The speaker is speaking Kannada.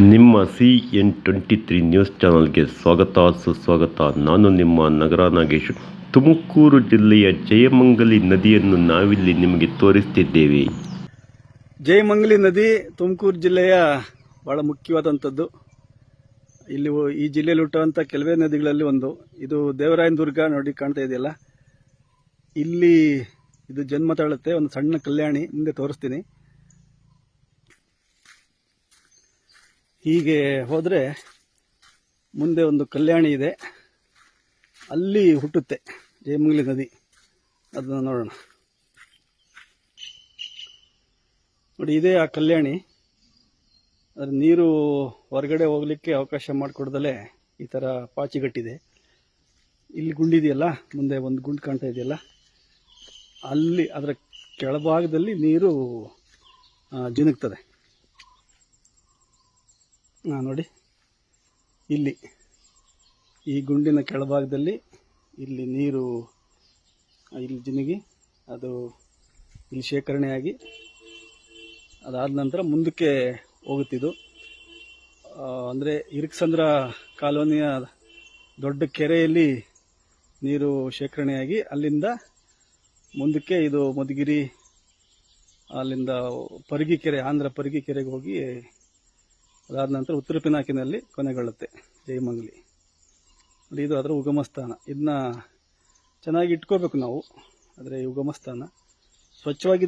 ನಿಮ್ಮ C N twenty three news ಚಾನಲ್ಗೆ ಸ್ವಾಗತ, ಸುಸ್ವಾಗತ. ನಾನು ನಿಮ್ಮ ನಗರ ನಾಗೇಶ್. ತುಮಕೂರು ಜಿಲ್ಲೆಯ ಜಯಮಂಗಲಿ ನದಿಯನ್ನು ನಾವಿಲ್ಲಿ ನಿಮಗೆ ತೋರಿಸ್ತಿದ್ದೇವೆ. ಜಯಮಂಗಲಿ ನದಿ ತುಮಕೂರು ಜಿಲ್ಲೆಯ ಬಹಳ ಮುಖ್ಯವಾದಂಥದ್ದು. ಇಲ್ಲಿ ಈ ಜಿಲ್ಲೆಯಲ್ಲಿ ಹುಟ್ಟುವಂಥ ಕೆಲವೇ ನದಿಗಳಲ್ಲಿ ಒಂದು. ಇದು ದೇವರಾಯನ ದುರ್ಗ ನೋಡಿ ಕಾಣ್ತಾ ಇದೆಯಲ್ಲ. ಇಲ್ಲಿ ಇದು ಜನ್ಮ ತಾಳುತ್ತೆ ಒಂದು ಸಣ್ಣ ಕಲ್ಯಾಣಿ ಮುಂದೆ ತೋರಿಸ್ತೀನಿ. ಹೀಗೆ ಹೋದರೆ ಮುಂದೆ ಒಂದು ಕಲ್ಯಾಣಿ ಇದೆ. ಅಲ್ಲಿ ಹುಟ್ಟುತ್ತೆ ಜಯಮಂಗಲಿ ನದಿ. ಅದನ್ನು ನೋಡೋಣ. ನೋಡಿ, ಇದೇ ಆ ಕಲ್ಯಾಣಿ. ಅದರ ನೀರು ಹೊರಗಡೆ ಹೋಗಲಿಕ್ಕೆ ಅವಕಾಶ ಮಾಡಿಕೊಡ್ದಲೇ ಈ ಥರ ಪಾಚಿಗಟ್ಟಿದೆ. ಇಲ್ಲಿ ಗುಂಡಿದೆಯಲ್ಲ ಮುಂದೆ ಒಂದು ಗುಂಡು ಕಾಣ್ತಾ ಇದೆಯಲ್ಲ, ಅಲ್ಲಿ ಅದರ ಕೆಳಭಾಗದಲ್ಲಿ ನೀರು ಜಿನುಗ್ತದೆ. ಹಾಂ ನೋಡಿ. ಇಲ್ಲಿ, ಈ ಗುಂಡಿನ ಕೆಳಭಾಗದಲ್ಲಿ ಇಲ್ಲಿ ನೀರು ಇಲ್ಲಿ ಜಿನುಗಿ, ಅದು ಇಲ್ಲಿ ಶೇಖರಣೆಯಾಗಿ, ಅದಾದ ನಂತರ ಮುಂದಕ್ಕೆ ಹೋಗುತ್ತಿದ್ದು. ಅಂದರೆ ಇರ್ಕ್ಸಂದ್ರ ಕಾಲೋನಿಯ ದೊಡ್ಡ ಕೆರೆಯಲ್ಲಿ ನೀರು ಶೇಖರಣೆಯಾಗಿ ಅಲ್ಲಿಂದ ಮುಂದಕ್ಕೆ ಇದು ಮಧುಗಿರಿ, ಅಲ್ಲಿಂದ ಪರಿಗಿ ಕೆರೆ, ಆಂಧ್ರ ಪರಿಗಿ ಕೆರೆಗೆ ಹೋಗಿ ಅದಾದ ನಂತರ ಉತ್ತರ ಪಿನಾಕಿನಲ್ಲಿ ಕೊನೆಗೊಳ್ಳುತ್ತೆ ಜೈಮಂಗ್ಲಿ ನೋಡಿ ಇದು ಅದರ ಉಗಮ ಸ್ಥಾನ ಇದನ್ನ ಚೆನ್ನಾಗಿ ಇಟ್ಕೋಬೇಕು ನಾವು. ಆದರೆ ಉಗಮ ಸ್ಥಾನ ಸ್ವಚ್ಛವಾಗಿ